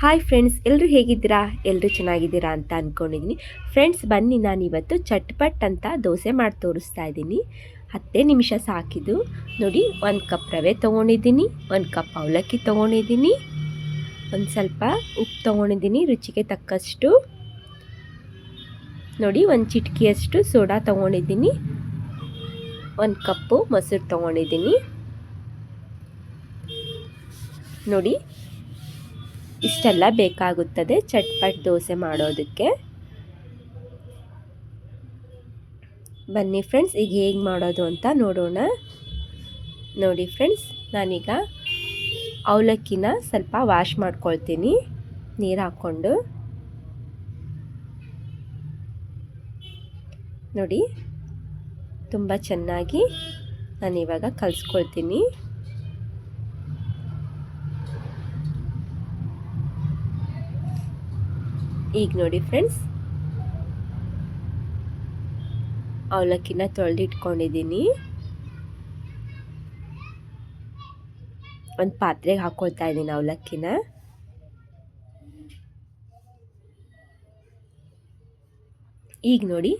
Hi friends ಎಲ್ಲರೂ ಹೇಗಿದ್ದೀರಾ? ಎಲ್ಲರೂ ಚೆನ್ನಾಗಿದ್ದೀರಾ ಅಂತ ಅಂದ್ಕೊಂಡಿದ್ದೀನಿ ಫ್ರೆಂಡ್ಸ್ ಬನ್ನಿ ನಾನು ಇವತ್ತು ಚಟ್ಪಟ್ ಅಂತ ದೋಸೆ ಮಾಡಿ ತೋರಿಸ್ತಾ ಇದ್ದೀನಿ. ಹತ್ತೇ ನಿಮಿಷ ಸಾಕಿದ್ದು. ನೋಡಿ, ಒಂದು ಕಪ್ ರವೆ ತೊಗೊಂಡಿದ್ದೀನಿ, ಒಂದು ಕಪ್ ಅವಲಕ್ಕಿ ತೊಗೊಂಡಿದ್ದೀನಿ, ಒಂದು ಸ್ವಲ್ಪ ಉಪ್ಪು ತೊಗೊಂಡಿದ್ದೀನಿ, ರುಚಿಗೆ ತಕ್ಕಷ್ಟು. ನೋಡಿ, ಒಂದು ಚಿಟಕಿಯಷ್ಟು ಸೋಡಾ ತೊಗೊಂಡಿದ್ದೀನಿ, ಒಂದು ಕಪ್ಪು ಮೊಸರು ತೊಗೊಂಡಿದ್ದೀನಿ. ನೋಡಿ ಇಷ್ಟೆಲ್ಲ ಬೇಕಾಗುತ್ತದೆ ಚಟ್ಪಟ್ ದೋಸೆ ಮಾಡೋದಕ್ಕೆ. ಬನ್ನಿ ಫ್ರೆಂಡ್ಸ್, ಈಗ ಹೇಗೆ ಮಾಡೋದು ಅಂತ ನೋಡೋಣ. ನೋಡಿ ಫ್ರೆಂಡ್ಸ್, ನಾನೀಗ ಅವಲಕ್ಕಿನ ಸ್ವಲ್ಪ ವಾಶ್ ಮಾಡ್ಕೊಳ್ತೀನಿ, ನೀರು ಹಾಕ್ಕೊಂಡು. ನೋಡಿ, ತುಂಬ ಚೆನ್ನಾಗಿ ನಾನಿವಾಗ ಕಲಿಸ್ಕೊಳ್ತೀನಿ. ಈಗ ನೋಡಿ ಫ್ರೆಂಡ್ಸ್ ಅವಲಕ್ಕಿನ ತೊಳೆದಿಟ್ಕೊಂಡಿದ್ದೀನಿ. ಒಂದು ಪಾತ್ರೆಗೆ ಹಾಕ್ಕೊಳ್ತಾ ಇದ್ದೀನಿ ಅವಲಕ್ಕಿನ. ಈಗ ನೋಡಿ,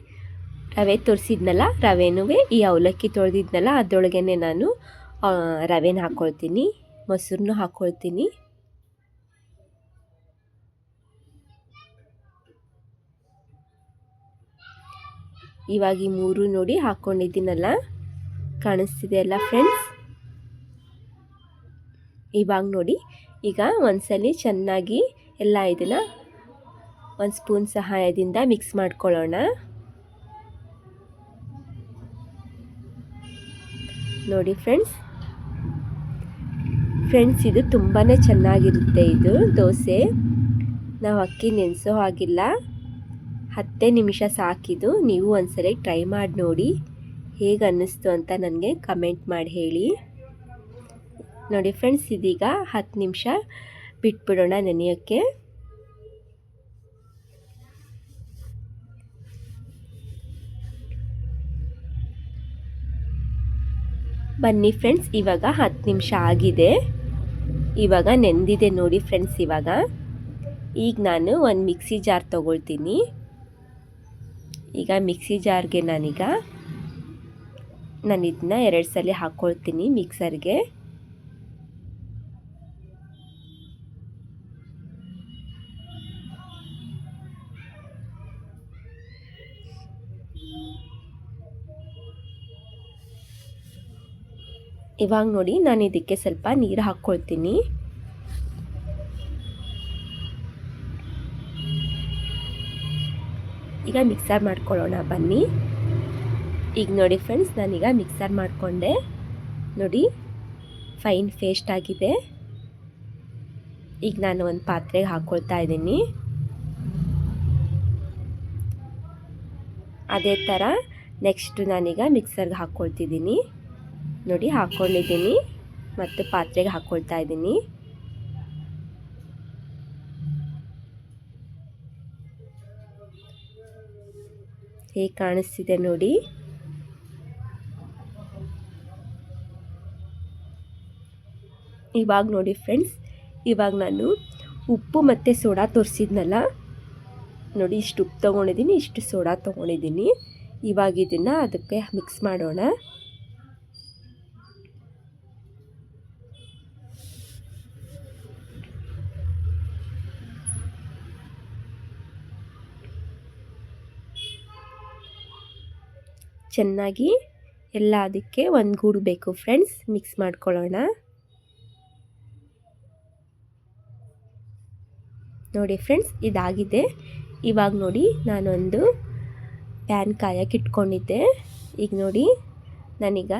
ರವೆ ತೋರಿಸಿದ್ನಲ್ಲ ರವೆನೂ ಈ ಅವಲಕ್ಕಿ ತೊಳೆದಿದ್ನಲ್ಲ ಅದರೊಳಗೇ ನಾನು ರವೆನ ಹಾಕ್ಕೊಳ್ತೀನಿ ಮೊಸರನ್ನೂ ಹಾಕ್ಕೊಳ್ತೀನಿ ಇವಾಗ ಈ ಮೂರು ನೋಡಿ ಹಾಕ್ಕೊಂಡಿದ್ದೀನಲ್ಲ ಕಾಣಿಸ್ತಿದೆ ಅಲ್ಲ ಫ್ರೆಂಡ್ಸ್ ಇವಾಗ ನೋಡಿ, ಈಗ ಒಂದ್ಸಲಿ ಚೆನ್ನಾಗಿ ಎಲ್ಲ ಇದನ್ನು ಒಂದು ಸ್ಪೂನ್ ಸಹಾಯದಿಂದ ಮಿಕ್ಸ್ ಮಾಡ್ಕೊಳ್ಳೋಣ. ನೋಡಿ ಫ್ರೆಂಡ್ಸ್ ಫ್ರೆಂಡ್ಸ್ ಇದು ತುಂಬಾ ಚೆನ್ನಾಗಿರುತ್ತೆ ಇದು ದೋಸೆ. ನಾವು ಅಕ್ಕಿ ನೆನೆಸೋ ಹಾಗಿಲ್ಲ. ಹತ್ತೇ ನಿಮಿಷ ಸಾಕಿದು ನೀವು ಒಂದ್ಸರಿ ಟ್ರೈ ಮಾಡಿ ನೋಡಿ. ಹೇಗೆ ಅನ್ನಿಸ್ತು ಅಂತ ನನಗೆ ಕಮೆಂಟ್ ಮಾಡಿ ಹೇಳಿ. ನೋಡಿ ಫ್ರೆಂಡ್ಸ್ ಇದೀಗ ಹತ್ತು ನಿಮಿಷ ಬಿಟ್ಬಿಡೋಣ ನೆನೆಯೋಕ್ಕೆ. ಬನ್ನಿ ಫ್ರೆಂಡ್ಸ್ ಇವಾಗ ಹತ್ತು ನಿಮಿಷ ಆಗಿದೆ. ಇವಾಗ ನೆಂದಿದೆ ನೋಡಿ ಫ್ರೆಂಡ್ಸ್ ಇವಾಗ. ಈಗ ನಾನು ಒಂದು ಮಿಕ್ಸಿ ಜಾರ್ ತೊಗೊಳ್ತೀನಿ. ಈಗ ಮಿಕ್ಸಿ ಜಾರ್ಗೆ ನಾನೀಗ ನಾನು ಇದನ್ನ ಎರಡು ಸಲ ಹಾಕ್ಕೊಳ್ತೀನಿ ಮಿಕ್ಸರ್ಗೆ. ಇವಾಗ ನೋಡಿ ನಾನು ಇದಕ್ಕೆ ಸ್ವಲ್ಪ ನೀರು ಹಾಕ್ಕೊಳ್ತೀನಿ. ಈಗ ಮಿಕ್ಸರ್ ಮಾಡ್ಕೊಳ್ಳೋಣ, ಬನ್ನಿ. ಈಗ ನೋಡಿ ಫ್ರೆಂಡ್ಸ್ ನಾನೀಗ ಮಿಕ್ಸರ್ ಮಾಡಿಕೊಂಡೆ. ನೋಡಿ ಫೈನ್ ಪೇಸ್ಟ್ ಆಗಿದೆ. ಈಗ ನಾನು ಒಂದು ಪಾತ್ರೆಗೆ ಹಾಕ್ಕೊಳ್ತಾ ಇದ್ದೀನಿ. ಅದೇ ಥರ ನೆಕ್ಸ್ಟು ನಾನೀಗ ಮಿಕ್ಸರ್ಗೆ ಹಾಕ್ಕೊಳ್ತಿದ್ದೀನಿ ನೋಡಿ ಹಾಕ್ಕೊಂಡಿದ್ದೀನಿ ಮತ್ತು ಪಾತ್ರೆಗೆ ಹಾಕ್ಕೊಳ್ತಾ ಇದ್ದೀನಿ. ಹೇಗೆ ಕಾಣಿಸ್ತಿದೆ ನೋಡಿ. ಇವಾಗ ನೋಡಿ ಫ್ರೆಂಡ್ಸ್, ಇವಾಗ ನಾನು ಉಪ್ಪು ಮತ್ತು ಸೋಡಾ ತೋರಿಸಿದ್ನಲ್ಲ, ನೋಡಿ ಇಷ್ಟು ಉಪ್ಪು ತೊಗೊಂಡಿದ್ದೀನಿ, ಇಷ್ಟು ಸೋಡಾ ತೊಗೊಂಡಿದ್ದೀನಿ. ಇವಾಗ ಇದನ್ನು ಅದಕ್ಕೆ ಮಿಕ್ಸ್ ಮಾಡೋಣ. ಚೆನ್ನಾಗಿ ಎಲ್ಲ ಅದಕ್ಕೆ ಒಂದು ಗೂಡು ಬೇಕು ಫ್ರೆಂಡ್ಸ್ ಮಿಕ್ಸ್ ಮಾಡ್ಕೊಳ್ಳೋಣ. ನೋಡಿ ಫ್ರೆಂಡ್ಸ್ ಇದಾಗಿದೆ. ಇವಾಗ ನೋಡಿ ನಾನೊಂದು ಪ್ಯಾನ್ ಕಾಯಕ್ಕೆ ಇಟ್ಕೊಂಡಿದ್ದೆ. ಈಗ ನೋಡಿ ನಾನೀಗ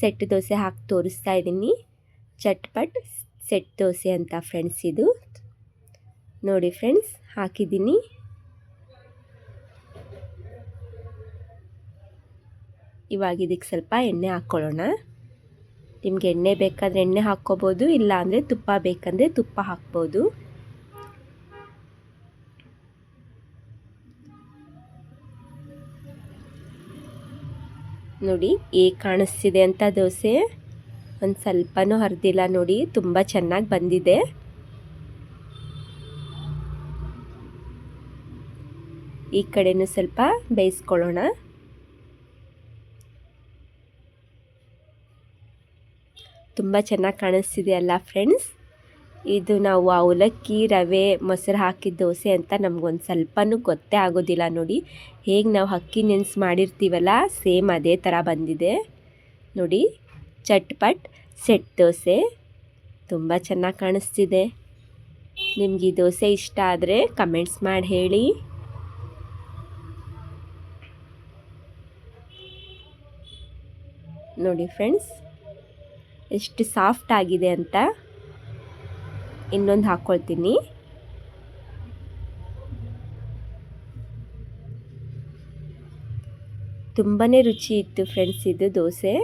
ಸೆಟ್ ದೋಸೆ ಹಾಕಿ ತೋರಿಸ್ತಾ ಇದ್ದೀನಿ. ಚಟ್ಪಟ್ ಸೆಟ್ ದೋಸೆ ಅಂತ ಫ್ರೆಂಡ್ಸ್ ಇದು. ನೋಡಿ ಫ್ರೆಂಡ್ಸ್ ಹಾಕಿದ್ದೀನಿ. ಇವಾಗ ಇದಕ್ಕೆ ಸ್ವಲ್ಪ ಎಣ್ಣೆ ಹಾಕ್ಕೊಳ್ಳೋಣ. ನಿಮಗೆ ಎಣ್ಣೆ ಬೇಕಾದರೆ ಎಣ್ಣೆ ಹಾಕ್ಕೋಬೋದು ಇಲ್ಲ ಅಂದರೆ ತುಪ್ಪ ಬೇಕಂದರೆ ತುಪ್ಪ ಹಾಕ್ಬೋದು. ನೋಡಿ ಹೇಗೆ ಕಾಣಿಸ್ತಿದೆ ಅಂತ ದೋಸೆ. ಒಂದು ಸ್ವಲ್ಪನೂ ಹರಿದಿಲ್ಲ ನೋಡಿ, ತುಂಬ ಚೆನ್ನಾಗಿ ಬಂದಿದೆ. ಈ ಕಡೆಯೂ ಸ್ವಲ್ಪ ಬೇಯಿಸ್ಕೊಳ್ಳೋಣ. ತುಂಬ ಚೆನ್ನಾಗಿ ಕಾಣಿಸ್ತಿದೆ ಅಲ್ಲ ಫ್ರೆಂಡ್ಸ್ ಇದು ನಾವು ಅವಲಕ್ಕಿ ರವೆ, ಮೊಸರು ಹಾಕಿದ ದೋಸೆ ಅಂತ ನಮಗೊಂದು ಸ್ವಲ್ಪನೂ ಗೊತ್ತೇ ಆಗೋದಿಲ್ಲ ನೋಡಿ. ಹೇಗೆ ನಾವು ಅಕ್ಕಿ ನೆನೆಸಿ ಮಾಡಿರ್ತೀವಲ್ಲ, ಸೇಮ್ ಅದೇ ಥರ ಬಂದಿದೆ. ನೋಡಿ, ಚಟ್ಪಟ್, ಸೆಟ್ ದೋಸೆ, ತುಂಬ ಚೆನ್ನಾಗಿ ಕಾಣಿಸ್ತಿದೆ. ನಿಮ್ಗೆ ಈ ದೋಸೆ ಇಷ್ಟ ಆದರೆ ಕಮೆಂಟ್ಸ್ ಮಾಡಿ ಹೇಳಿ. ನೋಡಿ ಫ್ರೆಂಡ್ಸ್ ಎಷ್ಟು ಸಾಫ್ಟ್ ಆಗಿದೆ ಅಂತ ಇನ್ನೊಂದು ಹಾಕ್ಕೊಳ್ತೀನಿ ತುಂಬಾ ರುಚಿ ಇತ್ತು ಫ್ರೆಂಡ್ಸ್ ಇದು ದೋಸೆ.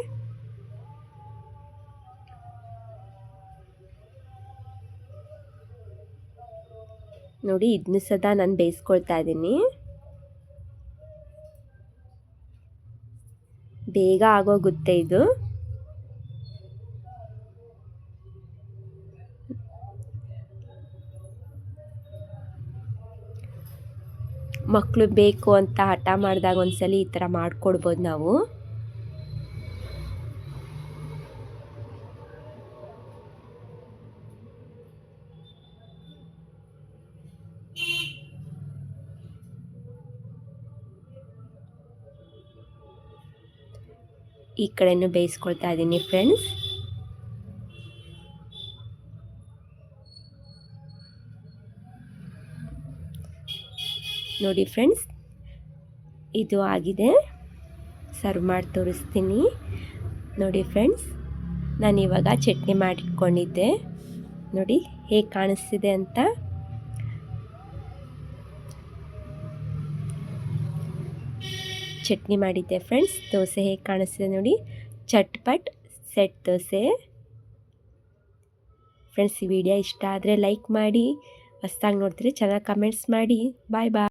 ನೋಡಿ ಇದನ್ನು ಸದಾ ನಾನು ಬೇಯಿಸ್ಕೊಳ್ತಾ ಇದ್ದೀನಿ. ಬೇಗ ಆಗೋಗುತ್ತೆ ಇದು. ಮಕ್ಕಳು ಬೇಕು ಅಂತ ಹಠ ಮಾಡಿದಾಗ ಒಂದ್ಸಲಿ ಈ ಥರ ಮಾಡಿಕೊಡ್ಬೋದು ನಾವು. ಈ ಕಡೆಯೂ ಬೇಯಿಸ್ಕೊಳ್ತಾ ಇದ್ದೀನಿ ಫ್ರೆಂಡ್ಸ್ ನೋಡಿ ಫ್ರೆಂಡ್ಸ್, ಇದು ಆಗಿದೆ. ಸರ್ವ್ ಮಾಡಿ ತೋರಿಸ್ತೀನಿ. ನೋಡಿ ಫ್ರೆಂಡ್ಸ್, ನಾನು ಇವಾಗ ಚಟ್ನಿ ಮಾಡಿಟ್ಕೊಂಡಿದ್ದೆ. ನೋಡಿ ಹೇಗೆ ಕಾಣಿಸ್ತಿದೆ ಅಂತ. ಚಟ್ನಿ ಮಾಡಿದ್ದೆ ಫ್ರೆಂಡ್ಸ್, ದೋಸೆ ಹೇಗೆ ಕಾಣಿಸ್ತಿದೆ ನೋಡಿ. ಚಟ್ಪಟ್ ಸೆಟ್ ದೋಸೆ. ಫ್ರೆಂಡ್ಸ್, ಈ ವಿಡಿಯೋ ಇಷ್ಟ ಆದರೆ ಲೈಕ್ ಮಾಡಿ, ಹೊಸ್ದಾಗಿ ನೋಡ್ತೀರಿ ಚೆನ್ನಾಗಿ ಕಮೆಂಟ್ಸ್ ಮಾಡಿ. ಬಾಯ್ ಬಾಯ್.